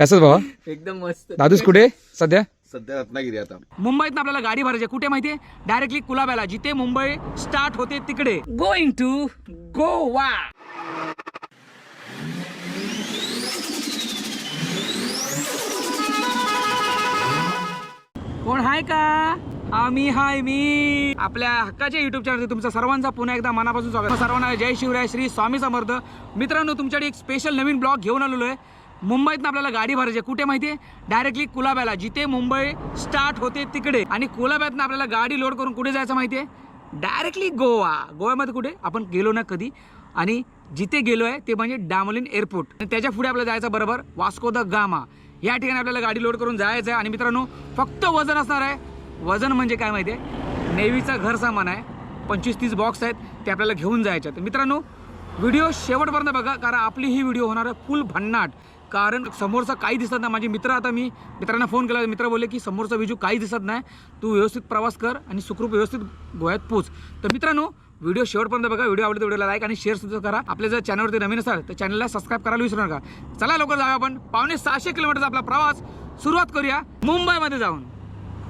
कसं भावा? एकदम मस्त. दादूस कुठे? सध्या? सध्या रत्नागिरी आता. मुंबईत आपल्याला गाडी भरायची. आहे. कुठे माहितीये? डायरेक्टली कुलाब्याला. जिथे मुंबई स्टार्ट होते तिकडे. गोइंग टू गोवा कोण हाय का? आम्ही हाय मी. आपल्या हक्काच्या युट्यूब चॅनल तुमचं सर्वांचा पुन्हा एकदा मनापासून स्वागत. सर्वांना जय शिवराय श्री स्वामी समर्थ. मित्रांनो तुमच्याकडे एक स्पेशल नवीन ब्लॉग घेऊन आलेलो आहे. मुंबईतनं आपल्याला गाडी भरायची आहे. कुठे माहिती आहे? डायरेक्टली कुलाब्याला. जिथे मुंबई स्टार्ट होते तिकडे. आणि कुलाब्यातनं आपल्याला गाडी लोड करून कुठे जायचं माहिती आहे? डायरेक्टली गोवा. गोव्यामध्ये कुठे? आपण गेलो ना कधी? आणि जिथे गेलो आहे ते म्हणजे डामोलिन एअरपोर्ट. आणि त्याच्या पुढे आपल्याला जायचं बरोबर वास्को द गामा. या ठिकाणी आपल्याला गाडी लोड करून जायचं आहे. आणि मित्रांनो फक्त वजन असणार आहे. वजन म्हणजे काय माहिती आहे? नेव्हीचं घर सामान आहे. पंचवीस तीस बॉक्स आहेत. ते आपल्याला घेऊन जायचे आहेत. मित्रांनो व्हिडिओ शेवटपर्यंत बघा कारण आपली ही व्हिडिओ होणार आहे फुल भन्नाट. कारण समोरचा काही दिसत नाही. माझे मित्र आता मी मित्रांना फोन केला. मित्र बोलले की समोरचा विजू काही दिसत नाही. तू व्यवस्थित प्रवास कर आणि सुखरूप व्यवस्थित गोव्यात पोच तर मित्रांनो व्हिडिओ शेवटपर्यंत बघा. व्हिडिओ आवडतो व्हिडिओला लाईक आणि शेअर सुद्धा करा. आपल्या जर चॅनलवरती नवीन असाल तर चॅनलला सबस्क्राईब करायला विसरू नका. चला लवकर जाऊया आपण. पावणे सहाशे किलोमीटरचा आपला प्रवास सुरुवात करूया. मुंबईमध्ये जाऊन.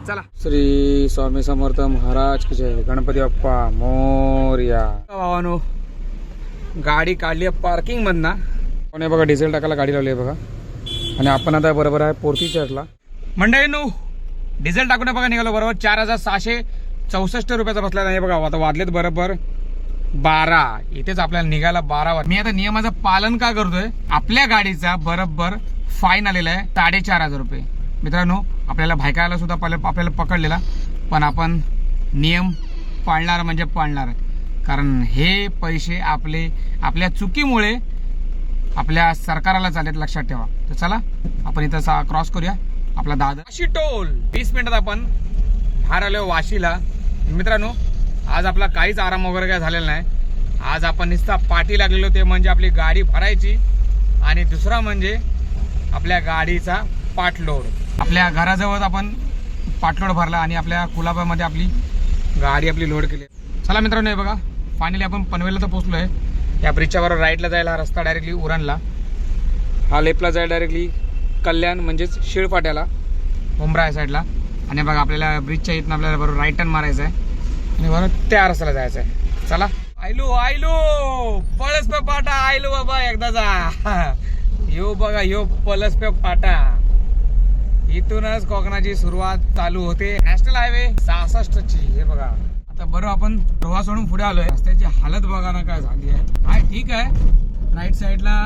चला. श्री स्वामी समर्थ महाराज की जय. गणपती बाप्पा मोर्या. भावानो? गाडी काढली आहे पार्किंग मधना. कोणी बघा डिझेल टाकायला गाडी लावली आहे बघा. आणि आपण आता बरोबर आहे पोर्ती चर्चला मंडळींनो डिझेल टाकून बघा निघालो बरोबर. चार हजार सहाशे चौसष्ट रुपयाचा बसला नाही बघा. आता वाजलेत बरोबर बारा. इथेच आपल्याला निघायला बारा वाज मी आता नियमाचं पालन का करतोय? आपल्या गाडीचा बरोबर फाईन आलेला आहे. साडेचार हजार रुपये. मित्रांनो आपल्याला भायकायला सुद्धा पहिले आपल्याला पकडलेला. पण आपण नियम पाळणार म्हणजे पाळणार. कारण हे पैसे आपले आपल्या चुकीमुळे आपल्या सरकाराला चालेल लक्षात ठेवा. तर चला आपण इथं सा क्रॉस करूया. आपला दादा वाशी टोल. वीस मिनिटात आपण बाहेर आलो वाशीला. मित्रांनो आज आपला काहीच आराम वगैरे काय झालेला नाही. आज आपण निस्ता पाठी लागलेलो ते म्हणजे आपली गाडी भरायची. आणि दुसरा म्हणजे आपल्या गाडीचा पाठलोड. आपल्या घराजवळ आपण पाठलोड भरला आणि आपल्या कुलाबामध्ये आपली गाडी आपली लोड केली. चला मित्रांनो हे बघा. फायनली आपण पनवेलला तर पोहोचलो आहे या ब्रिजच्या बरोबर राईटला जायला हा रस्ता डायरेक्टली उरणला. हा लेफ्टला जायला डायरेक्टली कल्याण म्हणजेच शिळफाट्याला मुंब्रा या साईडला आणि बघा आपल्याला ब्रिजच्या इथनं आपल्याला बरोबर राईट टर्न मारायचा आहे. आणि बरोबर त्या रस्त्याला जायचं आहे. चला. आयलो आयलो! पळस पे पाटा आयलो बाबा एकदाचा यो बघा यो पलस पे पाटा. इथूनच कोकणाची सुरुवात चालू होते. नॅशनल हायवे सहासष्ट ची हे बघा. तर बरं आपण प्रवास सोडून पुढे आलोय. रस्त्याची हालत बघा ना काय झाली आहे. काय ठीक आहे. राईट साईडला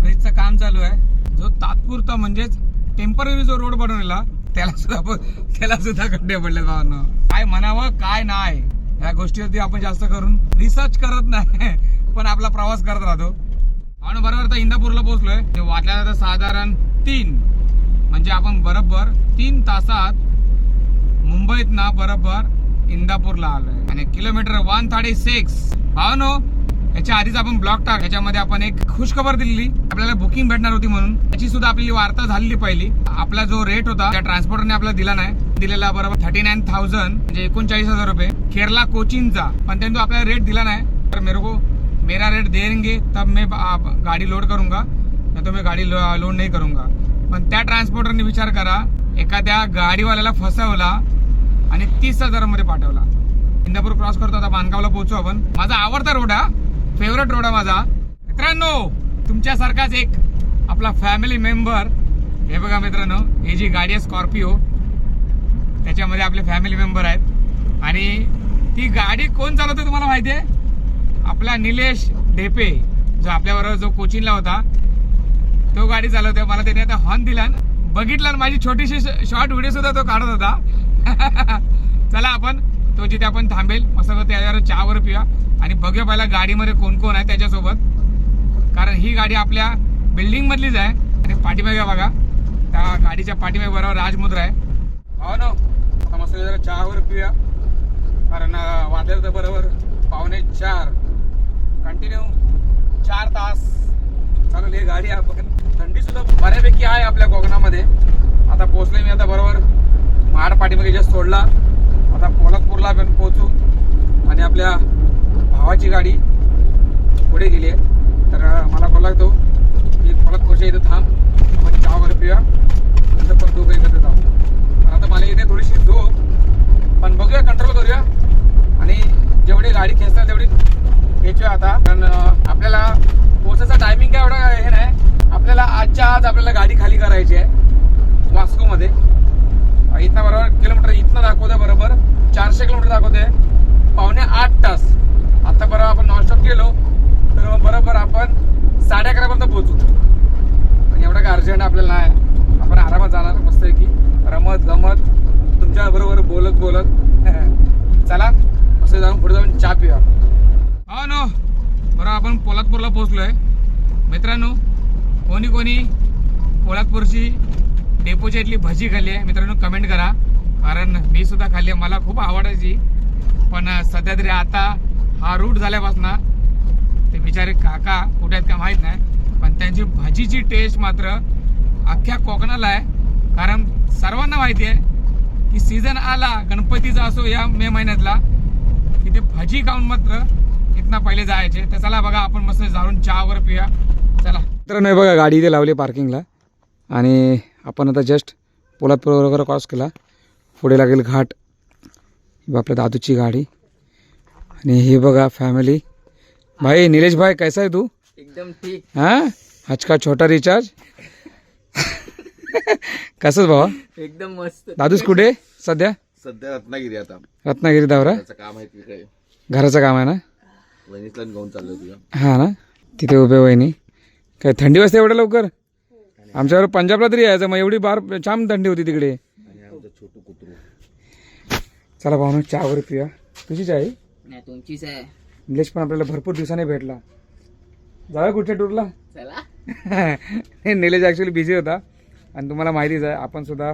ब्रिजचं काम चालू आहे. जो तात्पुरता म्हणजेच टेंपररी जो रोड बनवलेला त्याला सुद्धा त्याला सुद्धा खड्डे पडले भावांनो. काय म्हणावं काय नाही. या गोष्टीवरती आपण जास्त करून रिसर्च करत नाही. पण आपला प्रवास करत राहतो. आणि बरोबर तर इंदापूरला पोहोचलोय. ते वाटल्या जातं साधारण तीन. म्हणजे आपण बरोबर तीन तासात मुंबईत ना बरोबर इंदापूरला आलोय. आणि किलोमीटर वन थर्टी सिक्स भावनो याच्या आधीच आपण ब्लॉक टाक. याच्यामध्ये आपण एक खुशखबर दिलेली. आपल्याला बुकिंग भेटणार होती म्हणून. त्याची सुद्धा आपली वार्ता झालेली पहिली. आपला जो रेट होता त्या ट्रान्सपोर्टरने आपल्याला दिला नाही. दिलेला बरोबर थर्टी नाईन थाउजंड म्हणजे एकोणचाळीस हजार रुपये. केरला कोचिंगचा पण त्यांनी तो आपल्याला रेट दिला नाही. तर मेरे को मेरा रेट देंगे तब मैं गाडी लोड करूंगा. नाही तो मी गाडी लो, लोड नाही करूंगा. पण त्या ट्रान्सपोर्टरने विचार करा. एखाद्या गाडीवाल्याला फसवला आणि तीस हजारामध्ये पाठवला. इंदापूर क्रॉस करतो आता बांधगावला पोहोचू आपण. माझा आवडता रोड हा फेवरेट रोड आहे माझा. मित्रांनो तुमच्यासारखाच एक आपला फॅमिली मेंबर हे बघा मित्रांनो हे जी गाडी आहे स्कॉर्पिओ त्याच्यामध्ये आपले फॅमिली मेंबर आहेत. आणि ती गाडी कोण चालवते तुम्हाला माहिती आहे? आपला निलेश ढेपे जो आपल्याबरोबर जो कोचिंगला होता तो गाडी चालवतोय. मला त्याने आता हॉर्न दिला बघितला आणि माझी छोटीशी शॉर्ट व्हिडिओ सुद्धा तो काढत होता. चला आपण तो जिथे आपण थांबेल मस्त त्याच्यावर चहावर पिवा आणि बघूया पहिला गाडीमध्ये कोण कोण आहे त्याच्यासोबत. कारण ही गाडी आपल्या बिल्डिंग मधलीच आहे. आणि पाठीमागे बघा त्या गाडीच्या पाठीमागे बरोबर राजमुद्रा आहे. हो ना आता मस्त जरा चहावर पिऊया. कारण अं, तर बरोबर पावणे चार. कंटिन्यू चार तास. चालेल ही गाडी. आपण थंडी सुद्धा बऱ्यापैकी आहे आपल्या कोकणामध्ये. आता पोहोचले मी आता बरोबर महाड पाठीमध्ये जस्ट सोडला. आता पोलादपूरला पण पोहोचू. आणि आपल्या भावाची गाडी पुढे गेली आहे. तर मला बोला तो की पोलादपूरच्या इथं थांब. आपण चहा वगैरे पिऊया. नंतर पण दोघं एकत्र जाऊ. पण आता मला इथे थोडीशी झोप. पण बघूया कंट्रोल करूया. आणि जेवढी गाडी खेचतात तेवढी खेचूया आता. कारण आपल्याला पोचायचा टायमिंग काय एवढा हे नाही. आपल्याला आजच्या आज आपल्याला गाडी खाली करायची आहे. वास्कोमध्ये. इथनं बरोबर किलोमीटर इथनं दाखवते बरोबर. चारशे किलोमीटर दाखवते पावणे आठ तास. आता बरोबर आपण नॉनस्टॉप गेलो तर मग बरोबर आपण साडे अकरापर्यंत पोहोचू. पण एवढं काय अर्जंट आपल्याला नाही. आपण आरामात जाणार मस्त की रमत गमत तुमच्या बरोबर बोलत बोलत. चला मस्त जाऊन पुढे जाऊन चहा पिवा हो नो. बरं आपण पोलादपूरला पोहोचलोय. मित्रांनो कोणी कोणी पोलादपूरची डेपोच्या इथली भजी खाल्ली आहे. मित्रांनो कमेंट करा. कारण मी सुद्धा खाल्ली आहे. मला खूप आवडायची पण सध्या तरी आता हा रूट झाल्यापासून ते बिचारे काका कुठे आहेत का माहीत नाही. पण त्यांची भजीची टेस्ट मात्र अख्ख्या कोकणाला आहे. कारण सर्वांना माहिती आहे की सीझन आला गणपतीचा असो या मे महिन्यातला की ते भजी खाऊन मात्र इथनं पहिले जायचे. तर चला बघा आपण मस्त झाडून चहा वगैरे चला. तर नाही बघा गाडी इथे लावली पार्किंगला आणि आपण आता जस्ट पोलादपूर वगैरे क्रॉस केला. पुढे लागेल घाट. ही बघ आपल्या दादूची गाडी. आणि हे बघा फॅमिली भाई निलेश भाई कैसा आहे तू? एकदम ठीक. हाँ? आज का छोटा रिचार्ज कसंच भावा? एकदम मस्त. दादूच कुठे? सध्या? सध्या रत्नागिरी आता. रत्नागिरी दावरा? त्याचं काम आहे तिकडे. घराचं काम आहे ना? वहिनीतला घेऊन तुझ्या हा ना? तिथे उभे वहिनी. काय थंडी वाजते एवढ्या लवकर? आमच्यावर पंजाबला तरी यायचं मग एवढी बार छान थंडी होती तिकडे. छोटू कुत्रू चला भावना चहा वगैरे पिऊया. तुझी चहा आहे? नाही तुमचीच आहे. निलेश पण आपल्याला भरपूर दिवसाने भेटला. जाऊया कुठच्या टूरला चला. नाही निलेश ॲक्च्युली बिझी होता. आणि तुम्हाला माहितीच आहे आपण सुद्धा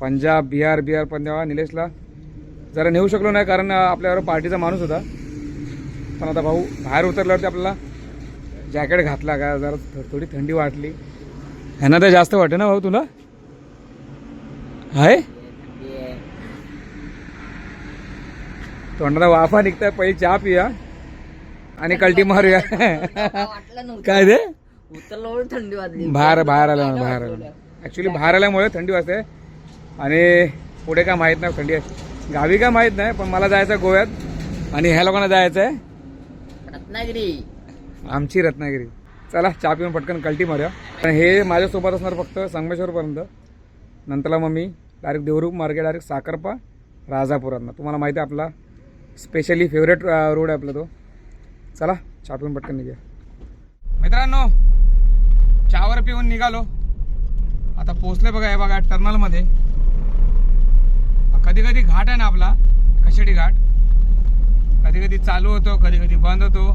पंजाब बिहार बिहार पंजाब निलेशला जरा नेऊ शकलो नाही कारण आपल्यावर पार्टीचा माणूस होता. पण आता भाऊ बाहेर उतरल्यावरती आपल्याला जॅकेट घातला का जरा थोडी थंडी वाटली. ह्यांना तर जास्त वाटे ना भाऊ तुला? आहे? तोंडाला वाफा निघताय पहिले चहा पिया आणि कल्टी मारूया. काय ते थंडी वाजली बाहेर बाहेर आलं बाहेर आलं ॲक्च्युली बाहेर आल्यामुळे थंडी वाजते. आणि पुढे काय माहीत नाही थंडी गावी काय माहीत नाही पण मला जायचं गोव्यात. आणि ह्या लोकांना जायचं आहे. रत्नागिरी. आमची रत्नागिरी. चला चहा पिऊन पटकन कल्टी मारूया. हे माझ्यासोबत असणार फक्त संगमेश्वरपर्यंत. नंतरला मग मी डायरेक्ट देवरूप मार्गे डायरेक्ट साखरपा राजापुरातनं. तुम्हाला माहिती आहे आपला स्पेशली फेवरेट रोड आहे आपला तो. चला चहा पिऊन पटकन निघ्या. मित्रांनो चहावर पिऊन निघालो. आता पोचले बघा हे बघा टर्नलमध्ये. कधी कधी घाट आहे ना आपला कशेडी घाट. कधी कधी चालू होतो कधी कधी बंद होतो.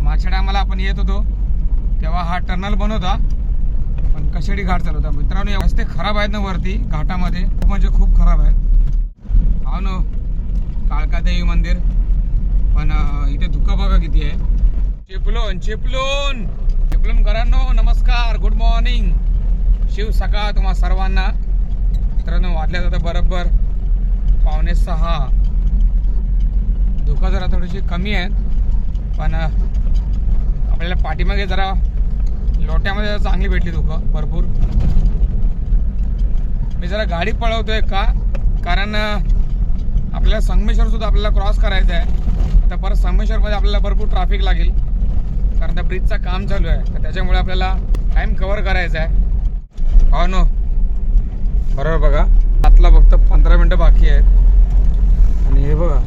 मागच्या टायमाला आपण येत होतो. तेव्हा हा टर्नल बंद होता. पण कशेडी घाट चालू होता मित्रांनो रस्ते खराब आहेत ना वरती? घाटामध्ये. खूप म्हणजे खूप खराब आहेत. हा ना काळकादेवी मंदिर. पण इथे धुकं बघा किती आहे. चिपलून चिपलून. चिपलून करांनो नमस्कार. गुड मॉर्निंग शिव सकाळ तुम्हा सर्वांना. मित्रांनो वाजल्या जातं बरोबर पावणे सहा. धुकं जरा थोडीशी कमी आहेत. पण आपल्याला पाठीमागे जरा लोट्यामध्ये चांगली भेटली धुकं भरपूर. मी जरा गाडी पळवतोय का? कारण आपल्याला संगमेश्वर सुद्धा आपल्याला क्रॉस करायचं आहे. तर परत संगमेश्वरमध्ये आपल्याला भरपूर ट्रॅफिक लागेल. कारण त्या ब्रिजचं काम चालू आहे. तर त्याच्यामुळे आपल्याला टाईम कवर करायचा आहे. हो नो. बरोबर बघा. आतला फक्त पंधरा मिनटं बाकी आहेत. आणि हे बघा.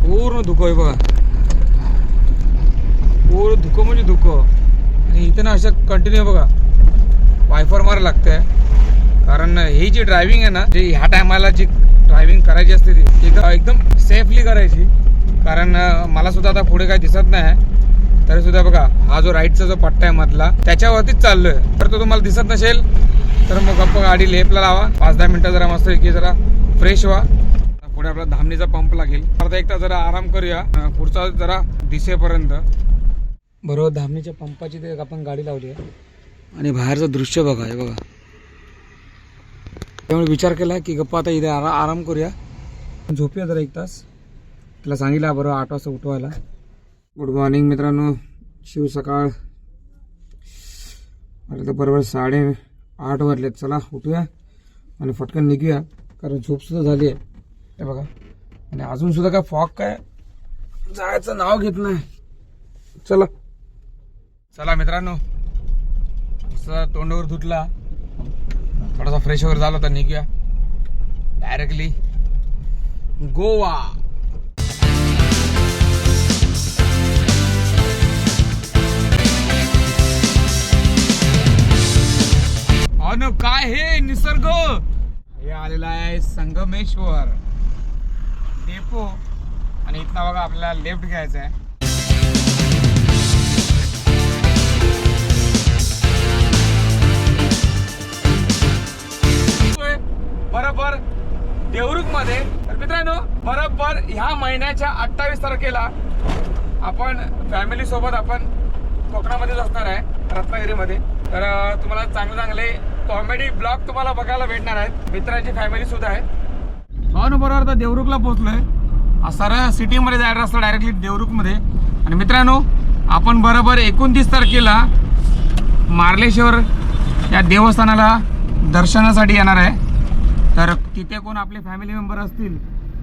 पूर्ण धुकं आहे बघा. पूर्ण धुकं म्हणजे धुकं. आणि इथे ना असं कंटिन्यू बघा. वायफर मार लागते कारण ही जी ड्रायव्हिंग आहे ना जी ह्या टायमाला जी ड्रायव्हिंग करायची असते ती ती एकदम- एकदम सेफली करायची. कारण मला सुद्धा आता पुढे काही दिसत नाही. तरी सुद्धा बघा हा जो राईटचा जो पट्टा आहे मधला त्याच्यावरतीच चाललोय. तर तो तुम्हाला दिसत नसेल तर मग गप्प गाडी लेपला लावा. पाच दहा मिनिटं जरा मस्त की जरा फ्रेश व्हा. पुढे आपला धामणीचा पंप लागेल. आता एक तास जरा आराम करूया. पुढचा जरा दिसेपर्यंत. बरोबर धामणीच्या पंपाची ते आपण गाडी लावली आहे. आणि बाहेरचं दृश्य बघा हे बघा. त्यामुळे विचार केला की गप्पा आता इथे आरा आराम करूया. झोपूया जरा एक तास. त्याला सांगितलं बरोबर आठ वाजता उठवायला. गुड मॉर्निंग मित्रांनो. शिव सकाळ. आता तर बरोबर साडे आठ वाजलेत. चला उठूया आणि फटकन निघूया. कारण झोपसुद्धा झाली आहे. हे बघा. आणि अजूनसुद्धा काय फॉग काय? जायचं नाव घेत नाही. चला. चला मित्रांनो तोंडावर धुतला. थोडासा फ्रेश वगैरे झाला तर निघूया. डायरेक्टली गोवा. अन काय हे निसर्ग? हे आलेला आहे संगमेश्वर. डेपो आणि इथला बघा आपल्याला लेफ्ट घ्यायचा आहे येतोय बरोबर देवरुखमध्ये तर मित्रांनो बरोबर ह्या महिन्याच्या अठ्ठावीस तारखेला आपण फॅमिली सोबत आपण कोकणामध्येच असणार आहे रत्नागिरीमध्ये. तर तुम्हाला चांगले चांगले कॉमेडी ब्लॉग तुम्हाला बघायला भेटणार आहेत. मित्रांची फॅमिली सुद्धा आहे. भावना बरोबर आता देवरुखला पोहोचलोय. सरळ सिटीमध्ये जायचं असतं डायरेक्टली देवरुखमध्ये. आणि मित्रांनो आपण बरोबर एकोणतीस तारखेला मार्लेश्वर या देवस्थानाला दर्शनासाठी येणार आहे. तर तिथे कोण आपले फॅमिली मेंबर असतील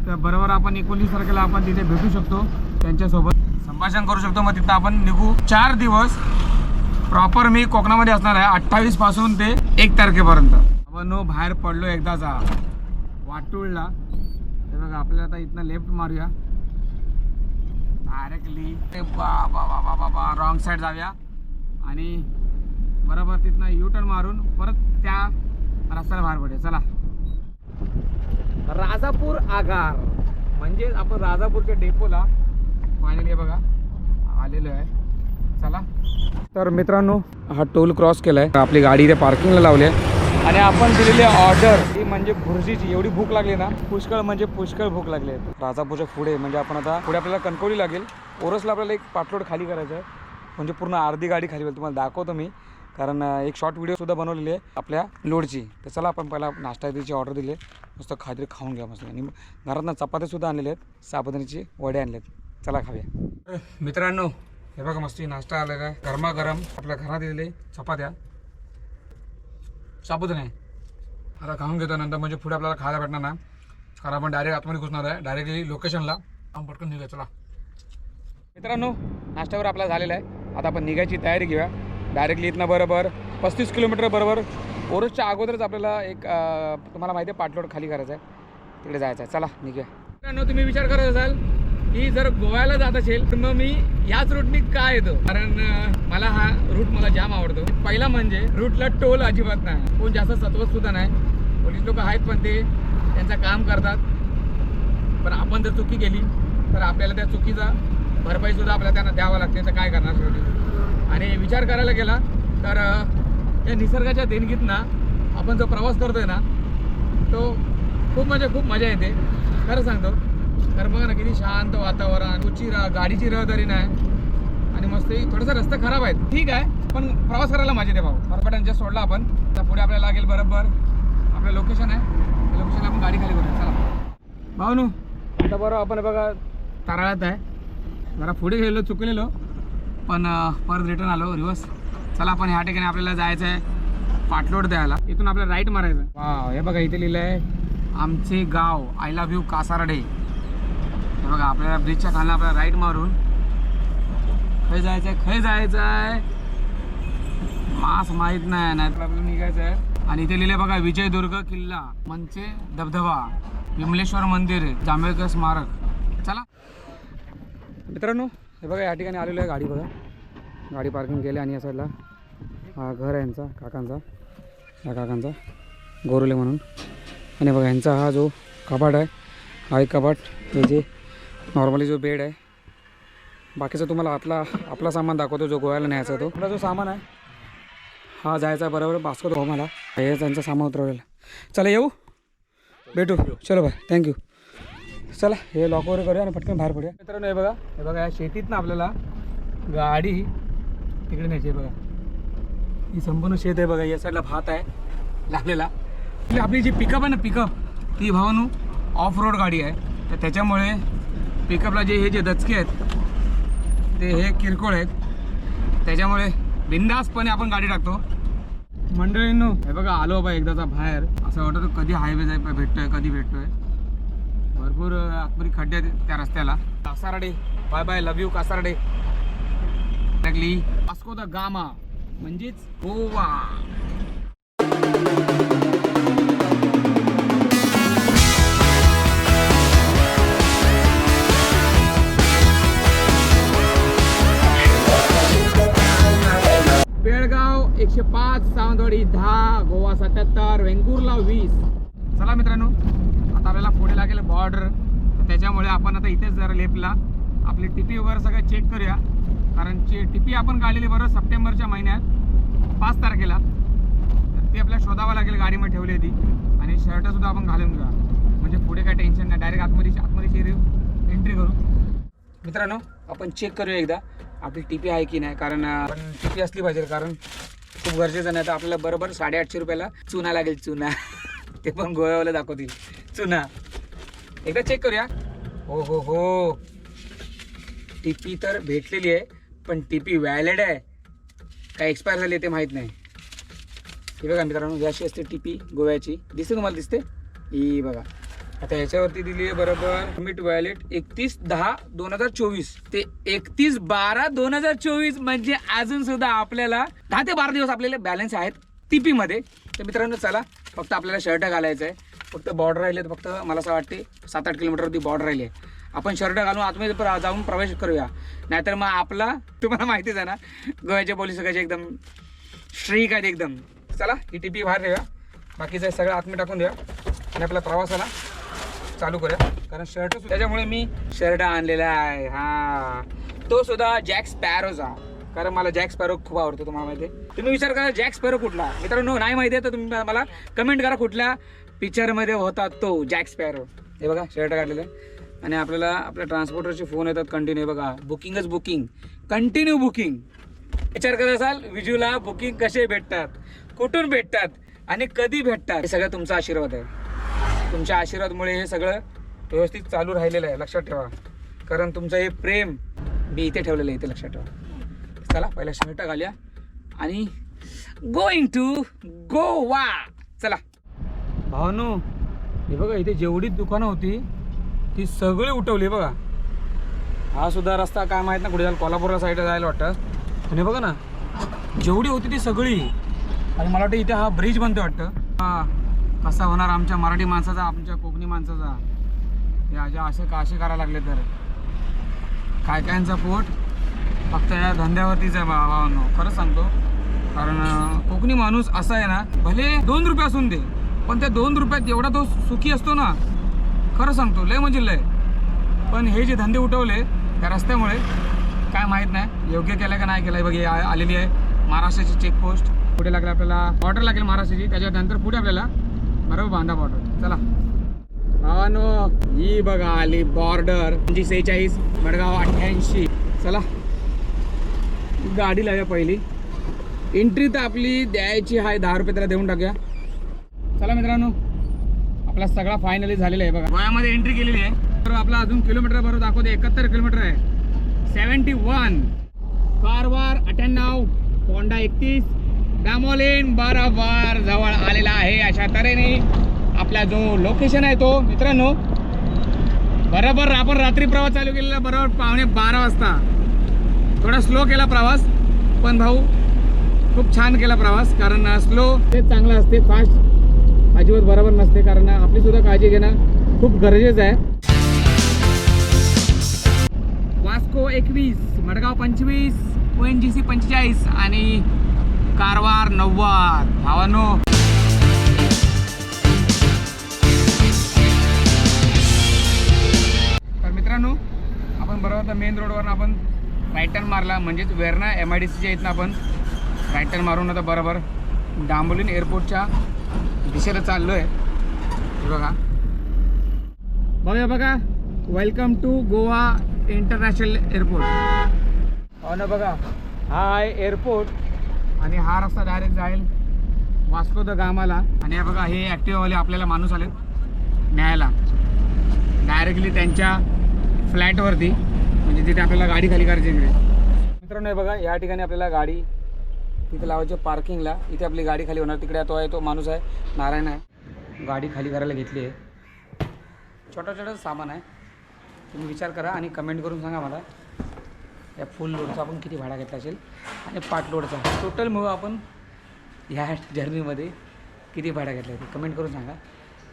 तर बरोबर आपण एकोणीस तारखेला आपण तिथे भेटू शकतो. त्यांच्यासोबत संभाषण करू शकतो. मग तिथं आपण निघू. चार दिवस प्रॉपर मी कोकणामध्ये असणार आहे. अठ्ठावीसपासून ते एक तारखेपर्यंत. आपण नो बाहेर पडलो एकदाचा. वाटूळला. हे बघा आपल्याला आता इथनं लेफ्ट मारूया. डायरेक्टली बा बा बा बा बा बा रॉंग साईड जाऊया. आणि बरोबर तिथनं यू टर्न मारून परत त्या रस्त्याला बाहेर पडूया चला. राजापूर आगार. म्हणजे आपण राजापूरच्या डेपोला फायनली बघा. आलेलो आहे. चला. तर मित्रांनो हा टोल क्रॉस केलाय. आपली गाडी इथे पार्किंगला लावली आहे. आणि आपण दिलेली ऑर्डर ही म्हणजे भुर्जीची एवढी भूक लागली ना. पुष्कळ म्हणजे पुष्कळ भूक लागली आहे. राजापूरच्या पुढे म्हणजे आपण आता पुढे आपल्याला कणकवली लागेल. ओरसला आपल्याला एक पाटलोड खाली करायचं आहे. म्हणजे पूर्ण अर्धी गाडी खाली होईल. तुम्हाला दाखवतो मी. कारण एक शॉर्ट व्हिडिओसुद्धा बनवलेली आहे आपल्या लोडची तर चला आपण पहिला नाश्ता त्याची ऑर्डर दिली. मस्त खात्री खाऊन घ्या मस्त. आणि घरातनं चपात्यासुद्धा आणलेले आहेत. साबुदाण्याचे वडे आणले आहेत चला खाऊया. मित्रांनो हे बघा मस्ती नाश्ता आलेला आहे गरमागरम आपल्या घरात दिलेले चपात्या. साबुदाणे. आता खाऊन घेतो नंतर म्हणजे पुढे आपल्याला खायला भेटणार ना. कारण आपण डायरेक्ट आतमध्ये घुसणार आहे. डायरेक्टली लोकेशनला आपण पटकन निघूया चला. मित्रांनो नाश्त्यावर आपला झालेला आहे. आता आपण निघायची तयारी घेऊया. डायरेक्टली इथनं बरोबर. पस्तीस किलोमीटर बरोबर. ओरसच्या अगोदरच आपल्याला एक तुम्हाला माहिती आहे पाटलोड खाली करायचं आहे तिकडे जायचं आहे चला निघूया. मित्रांनो तुम्ही विचार करत असाल की जर गोव्याला जात असेल तर मग मी याच रूटनी का येतो? कारण मला हा रूट मला जाम आवडतो. पहिला म्हणजे रूटला टोल अजिबात नाही. कोण जास्त सत्वत सुद्धा नाही. पोलीस लोक आहेत पण ते त्यांचं काम करतात. पण आपण जर चुकी केली तर आपल्याला त्या चुकीचा भरपाईसुद्धा आपल्याला त्यांना द्यावं लागते. तर काय करणार? शेवटी आणि विचार करायला गेला तर या निसर्गाच्या देणगीतनं आपण जो प्रवास करतो आहे ना तो खूप म्हणजे खूप मजा येते. खरं सांगतो. तर बघा ना किती शांत वातावरण उची रा गाडीची रहदारी नाही. आणि मस्त थोडासा रस्ता खराब आहेत ठीक आहे पण प्रवास करायला मजा येते भाऊ. फरफटांच्या सोडला आपण. तर पुढे आपल्याला लागेल बरोबर. आपलं लोकेशन आहे. त्या लोकेशनला आपण गाडी खाली करूया. चला. भाऊ नू आता बरोबर आपण बघा ताराळात आहे. जरा पुढे गेलो चुकलेलो. पण परत रिटर्न आलो रिवर्स चला आपण ह्या ठिकाणी आपल्याला जायचं आहे पाटलोड द्यायला इथून आपल्याला राईट मारायचं वा हे बघा इथे लिहिलं आहे आमचे गाव आय लव्ह यू कासारडे. हे बघा आपल्याला ब्रिजच्या खाली आपल्याला राईट मारून. खय जायचं आहे खय जायचं आहे. मास माहीत नाही नाही तर आपल्याला निघायचं आहे. आणि इथे लिहिले बघा विजयदुर्ग किल्ला मंचे धबधबा विमलेश्वर मंदिर जांभेळकर स्मारक. चला. मित्रांनो हे बघा या ठिकाणी आलेलं आहे गाडी बघा. गाडी पार्किंग केली आणि या साईडला हा घर आहे यांचा काकांचा. या काकांचा. गोरुले म्हणून. आणि बघा यांचा हा जो कपाट आहे हा एक कपाट हे जे नॉर्मली जो बेड आहे बाकीचा तुम्हाला आपला आपला सामान दाखवतो जो गोव्याला न्यायचा तो. आपला जो सामान आहे हा जायचा बरोबर बास्कतो हो मला हे त्यांचं सामान उतरवलेला चला येऊ? भेटू. चलो बाय थँक्यू चला हे लॉक वगैरे करूया आणि पटकन बाहेर पडूया. मित्रांनो हे बघा हे बघा या शेतीत ना आपल्याला गाडी तिकडे न्यायची आहे बघा. ही संपूर्ण शेत आहे बघा या साईडला भात आहे लागलेला. आपली- आपली जी पिकअप आहे ना पिकअप ती भावानू ऑफ रोड गाडी आहे. तर त्याच्यामुळे पिकअपला जे हे जे दचके आहेत ते हे किरकोळ आहेत. त्याच्यामुळे बिंदासपणे आपण गाडी टाकतो. मंडळींनो हे बघा आलो बाबा एकदाचा बाहेर. असं वाटतं कधी हायवे जाय भेटतोय कधी भेटतोय. भरपूर अं, आतमध्ये खड्डे आहेत त्या रस्त्याला. Kasarde bye bye love you Kasarde. लागली. वास्को द गामा म्हणजेच गोवा. बेळगाव एकशे पाच सावंतवाडी दहा गोवा सत्याहत्तर वेंगुर्ला वीस. चला मित्रांनो. आता पुढे लागेल बॉर्डर त्याच्यामुळे आपण आता इथेच जरा लेपला आपली टिपी वगैरे सगळं चेक करूया. कारण टिपी आपण काढलेली बरोबर सप्टेंबरच्या महिन्यात. पाच तारखेला. तर ती आपल्याला शोधावं लागेल गाडीमध्ये ठेवली होती. आणि शर्टसुद्धा आपण घालून घेऊया. म्हणजे पुढे काय टेन्शन नाही. डायरेक्ट आतमध्ये आतमध्ये एंट्री करू. मित्रांनो आपण चेक करूया एकदा. आपली टिपी आहे की नाही? कारण आपण असली पाहिजे. कारण खूप गरजेचं नाही. तर आपल्याला बरोबर साडेआठशे रुपयाला चुना लागेल. चुना. ते पण गोव्यावाला दाखवतील. चुना. एकदा चेक करूया. हो हो हो. टीपी तर भेटलेली आहे पण टीपी व्हॅलिड आहे. काय एक्सपायर झाली आहे ते माहीत नाही. हे बघा मित्रांनो ही अशी असते टीपी गोव्याची. दिसते तुम्हाला दिसते? ही बघा. आता याच्यावरती दिली आहे बरोबर. लिमिट वॅलेट एकतीस दहा दोन हजार चोवीस. ते एकतीस बारा दोन हजार चोवीस म्हणजे अजून सुद्धा आपल्याला दहा ते बारा दिवस आपल्याला बॅलन्स आहेत टीपी मध्ये तर मित्रांनो चला फक्त आपल्याला शर्ट घालायचं आहे फक्त बॉर्डर राहिले फक्त मला असं वाटते सात आठ किलोमीटरवरती बॉर्डर राहिली आहे. आपण शर्ट घालून आतमध्ये जाऊन प्रवेश करूया. नाहीतर मग आपला तुम्हाला माहितीच आहे ना गोव्याचे पोलीस कसे एकदम स्ट्रीक आहेत एकदम. चला ही टीपी बाहेर ठेवूया. बाकीचं सगळं आतमध्ये टाकून द्या आणि आपल्या प्रवासाला चालू करूया. कारण शर्ट त्याच्यामुळे मी शर्ट आणलेला आहे. हा. तो सुद्धा जॅक स्पॅरोचा कारण मला जॅक स्पॅरो खूप आवडतो तुम्हाला माहिती आहे. तुम्ही विचार करा जॅक स्पॅरो कुठला? मित्रांनो नाही माहिती आहे तर तुम्ही मला कमेंट करा कुठल्या पिक्चरमध्ये होता तो जॅक स्पॅरो हे बघा शर्ट काढलेलं आहे. आणि आपल्याला आपल्या ट्रान्सपोर्टरचे फोन येतात कंटिन्यू बघा बुकिंगच बुकिंग कंटिन्यू बुकिंग विचार करत असाल विजूला बुकिंग कसे भेटतात? कुठून भेटतात? आणि कधी भेटतात? हे सगळं तुमचा आशीर्वाद आहे. तुमच्या आशीर्वादमुळे हे सगळं व्यवस्थित चालू राहिलेलं आहे. लक्षात ठेवा. कारण तुमचं हे प्रेम मी इथे ठेवलेलं आहे इथे लक्षात ठेवा. चला पहिल्या शर्ट घालूया. आणि गोइंग टू गोवा. चला. भावनो हे बघा इथे जेवढी दुकानं होती ती सगळी उठवली बघा. हा सुद्धा रस्ता काय माहीत ना कुठे जायला कोल्हापूरला साईडला जायला वाटतं. आणि बघा ना जेवढी होती ती सगळी. आणि मला वाटतं इथे हा ब्रिज बनतो वाटतं. हा कसा होणार आमच्या मराठी माणसाचा आमच्या कोकणी माणसाचा? हे अशा असे का असे करायला लागले तर. काय कायांचा पोट? फक्त या धंद्यावरतीच आहे बा- भावांनो. खरंच सांगतो. कारण कोकणी माणूस असा आहे ना भले दोन रुपये असून दे पण त्या दोन रुपयात एवढा तो सुखी असतो ना. खरं सांगतो लय म्हणजे लय. पण हे जे धंदे उठवले त्या रस्त्यामुळे काय माहीत नाही योग्य केलं का नाही केलं बघ आलेली आहे. महाराष्ट्राची चेकपोस्ट पुढे लागेल आपल्याला बॉर्डर लागेल महाराष्ट्राची त्याच्यानंतर पुढे आपल्याला बरोबर बांधा बॉर्डर चला. भावानो ही बघा आली बॉर्डर म्हणजे सेहेचाळीस मडगाव अठ्ठ्याऐंशी. चला. गाडी लावूया पहिली. एंट्री तर आपली द्यायची आहे दहा रुपये त्याला देऊन टाकूया. चला मित्रांनो आपला सगळा फायनली झालेला आहे बघा. वयामध्ये एंट्री केलेली आहे. तर आपला अजून किलोमीटर बरोबर दाखवते एकाहत्तर किलोमीटर आहे. सेवन्टी वन कारवार अठ्ठ्याण्णव. होंडा एकतीस. डामोलिन बराबर जवळ आलेला आहे. अशा तऱ्हेने आपला जो लोकेशन आहे तो मित्रांनो बरोबर आपण रात्री प्रवास चालू केलेला बरोबर पावणे बारा वाजता. थोडा स्लो केला प्रवास पण भाऊ खूप छान केला प्रवास कारण स्लो ते चांगलं असते फास्ट अजिबात बरोबर नसते कारण आपली सुद्धा काळजी घेणं खूप गरजेचं आहे. वास्को एकवीस मडगाव पंचवीस ओ एन जी सी पंचेचाळीस आणि कारवार नव्वद. भावानो. तर मित्रांनो आपण बरोबर मेन रोडवर आपण राईट टर्न मारला म्हणजेच वेरणा एम आय डी सीच्या इथनं आपण राईट टर्न मारून आता बरोबर डांबोलीन एअरपोर्टच्या दिशेला चाललो आहे हे बघा. बघा बघा. Welcome to Goa international airport हो ना बघा. हा आहे एअरपोर्ट आणि हा रस्ता डायरेक्ट जाईल वास्को द गामाला. आणि हे बघा हे ॲक्टिवावाले आपल्याला माणूस आले न्यायला. डायरेक्टली त्यांच्या फ्लॅटवरती म्हणजे तिथे आपल्याला गाडी खाली करायची इकडे. मित्रांनो हे बघा या ठिकाणी आपल्याला गाडी तिथे लावायची पार्किंगला इथे आपली गाडी खाली होणार. तिकडे तो आहे तो माणूस आहे नारायण आहे. गाडी खाली करायला घेतली आहे. छोटा छोटा सामान आहे. तुम्ही विचार करा आणि कमेंट करून सांगा मला. या फुल लोडचा आपण किती भाडा घेतला असेल आणि पार्ट लोडचा टोटल मिळू आपण ह्या जर्नीमध्ये किती भाडा घेतला ते कमेंट करून सांगा.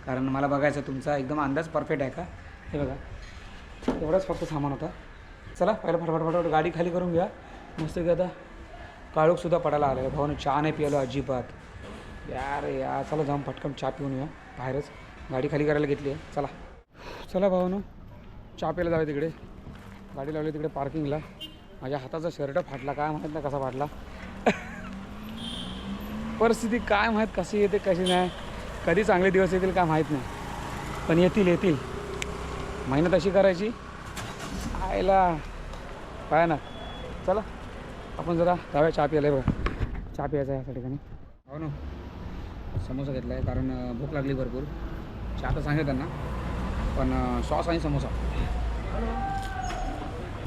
कारण मला बघायचं तुमचा एकदम अंदाज परफेक्ट आहे का? हे बघा. एवढाच फक्त सामान होता. चला पहिला फटाफट फटाफट गाडी खाली करून घ्या. मस्त की आता काळोखसुद्धा पडायला आलं आहे. भावानं चहा नाही पियालो अजिबात. यार या चला जाऊन पटकन चहा पिऊन या बाहेरच गाडी खाली करायला घेतली आहे. चला. चला भावानं चहा प्यायला जाऊया तिकडे. गाडी लावली तिकडे पार्किंगला. माझ्या हाताचा शर्ट फाटला काय माहीत नाही कसा फाटला. परिस्थिती काय माहीत कशी येते कशी नाही. कधी चांगले दिवस येतील काय माहीत नाही. पण येतील येतील. मेहनत अशी करायची. आयला. काय ना. चला आपण जरा जाऊया चहा प्यायला बघा. चहा प्यायचा आहे या ठिकाणी. हो ना. समोसा घेतला आहे कारण भूक लागली भरपूर. चहा तर सांगितलं त्यांना पण सॉस आणि समोसा.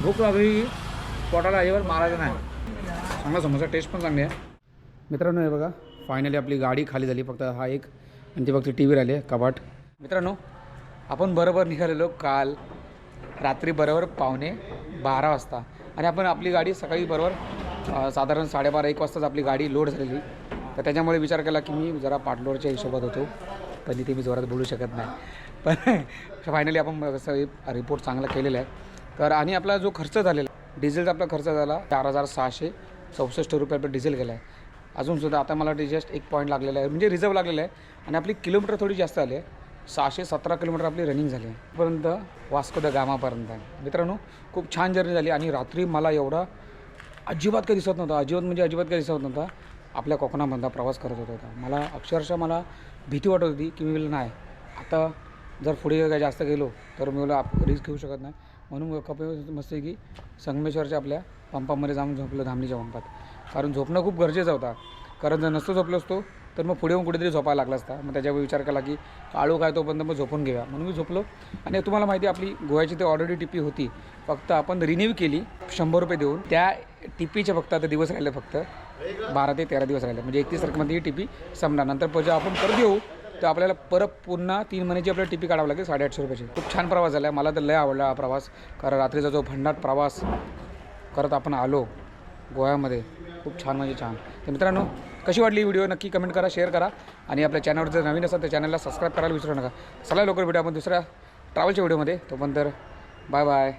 भूक लागली पोटाला आईवर मारायचं नाही. चांगला समोसा टेस्ट पण चांगली आहे. मित्रांनो हे बघा फायनली आपली गाडी खाली झाली. फक्त हा एक आणि ती फक्त टी व्ही राहिली कबाट. कपाट मित्रांनो आपण बरोबर निघालेलो काल रात्री बरोबर पावणे बारा वाजता. आणि आपण आपली गाडी सकाळी बरोबर साधारण साडेबारा एक वाजताच आपली गाडी लोड झालेली. तर त्याच्यामुळे विचार केला की मी जरा पाटलोडच्या हिशोबात होतो. पण इथे मी जोरात बोलू शकत नाही. पण फायनली आपण कसं रिपोर्ट चांगला केलेला आहे. तर आणि आपला जो खर्च झालेला डिझेलचा आपला खर्च झाला चार हजार सहाशे चौसष्ट रुपये आपलं डिझेल गेला आहे अजूनसुद्धा आता मला जस्ट एक पॉईंट लागलेला आहे. म्हणजे रिझर्व लागलेला आहे. आणि आपली किलोमीटर थोडी जास्त आली आहे. सहाशे सतरा किलोमीटर आपली रनिंग झाली आहे. पर्यंत वास्को द गामापर्यंत आहे. मित्रांनो खूप छान जर्नी झाली आणि रात्री मला एवढा अजिबात काही दिसत नव्हता. अजिबात म्हणजे अजिबात काही दिसत नव्हता. आपल्या कोकणामधला प्रवास करत होता होता मला अक्षरशः मला भीती वाटत होती की मी नाही आता जर पुढे काय जास्त गेलो तर मी बोला रिस्क घेऊ शकत नाही. म्हणून कपे मस्त आहे की संगमेश्वरच्या आपल्या पंपामध्ये जाऊन झोपलं धामणीच्या पंपात कारण झोपणं खूप गरजेचं होता. कारण जर नसतो झोपलो असतो तर मग पुढे येऊन कुठेतरी झोपायला लागला असता. मग त्याच्यावर विचार केला की काळू काय तोपर्यंत मग झोपून घेऊया. म्हणून मी झोपलो. आणि तुम्हाला माहिती आहे, आपली गोव्याची ते ऑलरेडी टिपी होती. फक्त आपण रिन्यू केली शंभर रुपये देऊन. त्या टिपीचे फक्त आता दिवस राहिले फक्त बारा ते तेरा दिवस राहिले. म्हणजे एकतीस तारखेमध्ये ही टिपी संपणार. नंतर पण जेव्हा आपण परत येऊ तर आपल्याला परत पुन्हा तीन महिन्याची आपल्याला टिपी काढावं लागेल साडेआठशे रुपयाची. खूप छान प्रवास झाला आहे मला तर लय आवडला हा प्रवास. कारण रात्रीचा जो भन्नाट प्रवास करत आपण आलो गोव्यामध्ये खूप छान म्हणजे छान. तर मित्रांनो कशी वाटली व्हिडिओ नक्की कमेंट करा शेअर करा. आणि आपल्या चॅनलवर जर नवीन असाल तर चॅनलला सबस्क्राईब करायला विसरू नका. चला लवकर भेटू आपण दुसऱ्या ट्रॅव्हलच्या व्हिडिओमध्ये तो बाय बाय